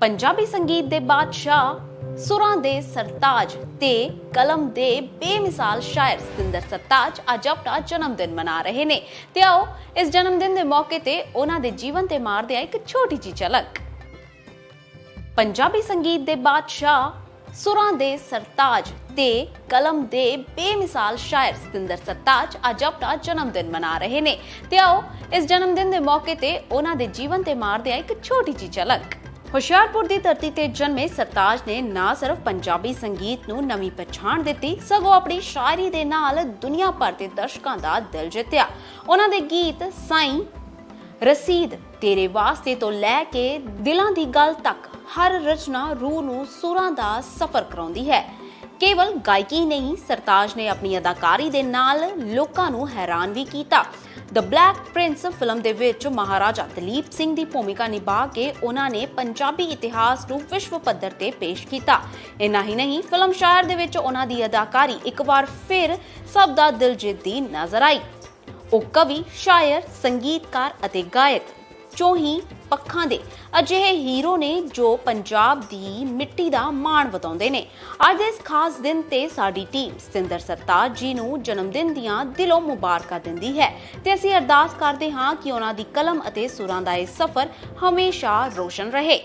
ਪੰਜਾਬੀ ਸੰਗੀਤ ਦੇ ਬਾਦਸ਼ਾਹ ਸੁਰਾਂ ਦੇ ਸਰਤਾਜ ਤੇ ਕਲਮ ਦੇ ਬੇਮਿਸਾਲ ਸ਼ਾਇਰ ਸਤਿੰਦਰ ਸਰਤਾਜ ਅੱਜ ਆਪਣਾ ਜਨਮ ਦਿਨ ਮਨਾ ਰਹੇ ਨੇ। ਤੇ ਆਓ, ਇਸ ਜਨਮ ਦਿਨ ਦੇ ਮੌਕੇ ਤੇ ਉਹਨਾਂ ਦੇ ਜੀਵਨ ਤੇ ਮਾਰਦੇ ਆ ਇੱਕ ਛੋਟੀ ਜਿਹੀ ਝਲਕ। ਪੰਜਾਬੀ ਸੰਗੀਤ ਦੇ ਬਾਦਸ਼ਾਹ ਸੁਰਾਂ ਦੇ ਸਰਤਾਜ ਤੇ ਕਲਮ ਦੇ ਬੇਮਿਸਾਲ ਸ਼ਾਇਰ ਸਤਿੰਦਰ ਸਰਤਾਜ ਅੱਜ ਆਪਣਾ ਜਨਮ ਦਿਨ ਮਨਾ ਰਹੇ ਨੇ। ਤੇ ਆਓ, ਇਸ ਜਨਮ ਦਿਨ ਦੇ ਮੌਕੇ ਤੇ ਉਹਨਾਂ ਦੇ ਜੀਵਨ ਤੇ ਮਾਰਦੇ ਆ ਇੱਕ ਛੋਟੀ ਜਿਹੀ ਝਲਕ। ਹੁਸ਼ਿਆਰਪੁਰ ਦੀ ਧਰਤੀ ਤੇ ਜਨਮੇ ਸਰਤਾਜ ਨੇ ਨਾ ਸਿਰਫ ਪੰਜਾਬੀ ਸੰਗੀਤ ਨੂੰ ਨਵੀਂ ਪਛਾਣ ਦਿੱਤੀ, ਸਗੋਂ ਆਪਣੀ ਸ਼ਾਇਰੀ ਦੇ ਨਾਲ ਦੁਨੀਆ ਭਰ ਦੇ ਦਰਸ਼ਕਾਂ ਦਾ ਦਿਲ ਜਿੱਤਿਆ। ਉਹਨਾਂ ਦੇ ਗੀਤ ਸਾਈਂ, ਰਸੀਦ, ਤੇਰੇ ਵਾਸਤੇ ਤੋਂ ਲੈ ਕੇ ਦਿਲਾਂ ਦੀ ਗੱਲ ਤੱਕ, ਹਰ ਰਚਨਾ ਰੂਹ ਨੂੰ ਸੁਰਾਂ ਦਾ ਸਫ਼ਰ ਕਰਾਉਂਦੀ ਹੈ। ਕੇਵਲ ਗਾਇਕੀ ਨਹੀਂ, ਸਰਤਾਜ ਨੇ ਆਪਣੀ ਅਦਾਕਾਰੀ ਦੇ ਨਾਲ ਲੋਕਾਂ ਨੂੰ ਹੈਰਾਨ ਵੀ ਕੀਤਾ। ਦ ਬਲੈਕ ਪ੍ਰਿੰਸ ਫਿਲਮ ਦੇ ਵਿੱਚ ਮਹਾਰਾਜਾ ਦਲੀਪ ਸਿੰਘ ਦੀ ਭੂਮਿਕਾ ਨਿਭਾ ਕੇ ਉਹਨਾਂ ਨੇ ਪੰਜਾਬੀ ਇਤਿਹਾਸ ਨੂੰ ਵਿਸ਼ਵ ਪੱਧਰ ਤੇ ਪੇਸ਼ ਕੀਤਾ। ਇੰਨਾ ਹੀ ਨਹੀਂ, ਫਿਲਮ ਸ਼ਾਇਰ ਦੇ ਵਿੱਚ ਉਹਨਾਂ ਦੀ ਅਦਾਕਾਰੀ ਇੱਕ ਵਾਰ ਫਿਰ ਸਭ ਦਾ ਦਿਲ ਜਿੱਤਦੀ ਨਜ਼ਰ ਆਈ। ਉਹ ਕਵੀ, ਸ਼ਾਇਰ, ਸੰਗੀਤਕਾਰ ਅਤੇ ਗਾਇਕ ਚੋਂ ਹੀ ਪੱਖਾਂ ਦੇ। ਅਜਿਹੇ ਹੀਰੋ ਨੇ ਜੋ ਪੰਜਾਬ ਦੀ ਮਿੱਟੀ ਦਾ ਮਾਣ ਵਧਾਉਂਦੇ ਨੇ। ਅੱਜ ਇਸ ਖਾਸ ਦਿਨ ਤੇ ਸਾਡੀ ਟੀਮ ਸਤਿੰਦਰ ਸਰਤਾਜ ਜੀ ਨੂੰ ਜਨਮ ਦਿਨ ਦੀਆਂ ਦਿਲੋਂ ਮੁਬਾਰਕਾਂ ਦਿੰਦੀ ਹੈ ਤੇ ਅਸੀਂ ਅਰਦਾਸ ਕਰਦੇ ਹਾਂ ਕਿ ਉਹਨਾਂ ਦੀ ਕਲਮ ਅਤੇ ਸੁਰਾਂ ਦਾ ਇਹ ਸਫ਼ਰ ਹਮੇਸ਼ਾ ਰੋਸ਼ਨ ਰਹੇ।